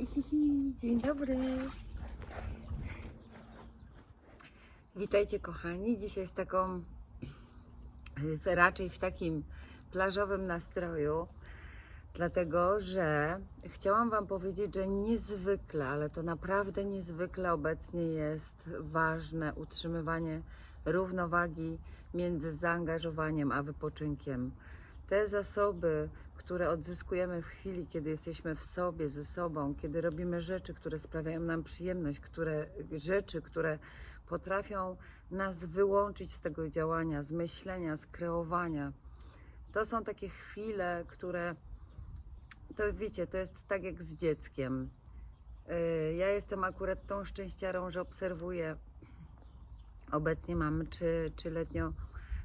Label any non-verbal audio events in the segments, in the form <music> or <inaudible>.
<laughs> Dzień dobry. Witajcie kochani. Dzisiaj z taką raczej w takim plażowym nastroju, dlatego że chciałam Wam powiedzieć, że niezwykle, ale to naprawdę niezwykle obecnie jest ważne utrzymywanie równowagi między zaangażowaniem a wypoczynkiem. Te zasoby, które odzyskujemy w chwili, kiedy jesteśmy w sobie, ze sobą, kiedy robimy rzeczy, które sprawiają nam przyjemność, które, rzeczy, które potrafią nas wyłączyć z tego działania, z myślenia, z kreowania. To są takie chwile, które, to wiecie, to jest tak jak z dzieckiem. Yy, Ja jestem akurat tą szczęściarą, że obserwuję. Obecnie mam czy, trzyletnią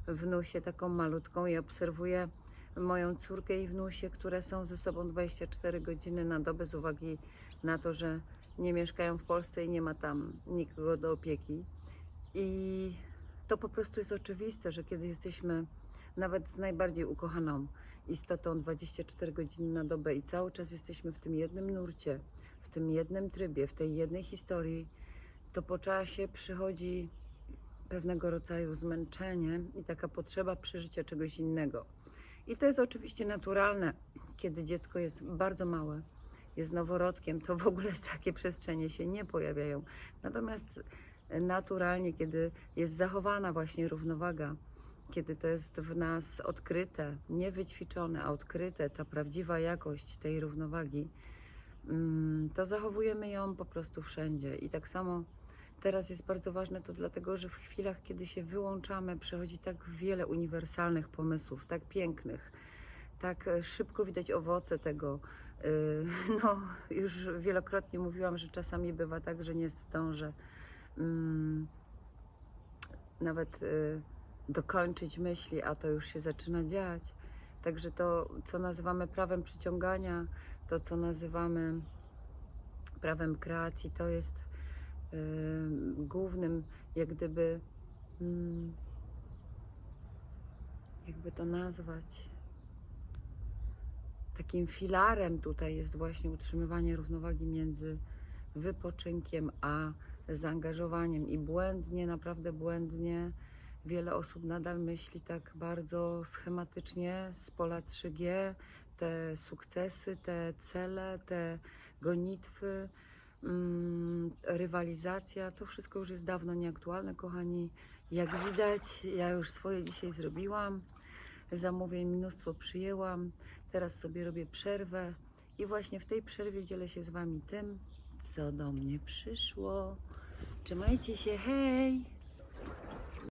wnusię, taką malutką i obserwuję moją córkę i wnusię, które są ze sobą 24 godziny na dobę z uwagi na to, że nie mieszkają w Polsce i nie ma tam nikogo do opieki. I to po prostu jest oczywiste, że kiedy jesteśmy nawet z najbardziej ukochaną istotą 24 godziny na dobę i cały czas jesteśmy w tym jednym nurcie, w tym jednym trybie, w tej jednej historii, to po czasie przychodzi pewnego rodzaju zmęczenie i taka potrzeba przeżycia czegoś innego. I to jest oczywiście naturalne, kiedy dziecko jest bardzo małe, jest noworodkiem, to w ogóle <laughs> takie przestrzenie się nie pojawiają. Natomiast naturalnie, kiedy jest zachowana właśnie równowaga, kiedy to jest w nas odkryte, nie wyćwiczone, a odkryte, ta prawdziwa jakość tej równowagi, mm, to zachowujemy ją po prostu wszędzie. I tak samo teraz jest bardzo ważne to dlatego, że w chwilach, kiedy się wyłączamy, przychodzi tak wiele uniwersalnych pomysłów, tak pięknych, tak e, szybko widać owoce tego. Yy, <laughs> No, już wielokrotnie mówiłam, że czasami bywa tak, że nie zdążę mm, nawet y, dokończyć myśli, a to już się zaczyna dziać. Także to, co nazywamy prawem przyciągania, to, co nazywamy prawem kreacji, to jest głównym, jak gdyby, mm, jakby to nazwać, takim filarem tutaj jest właśnie utrzymywanie równowagi między wypoczynkiem a zaangażowaniem i błędnie, naprawdę błędnie. Wiele osób nadal myśli tak bardzo schematycznie z pola 3G, te sukcesy, te cele, te gonitwy, rywalizacja, to wszystko już jest dawno nieaktualne, kochani. Jak widać, ja już swoje dzisiaj zrobiłam. Zamówień mnóstwo przyjęłam. Teraz sobie robię przerwę i właśnie w tej przerwie dzielę się z Wami tym, co do mnie przyszło. Trzymajcie się, hej!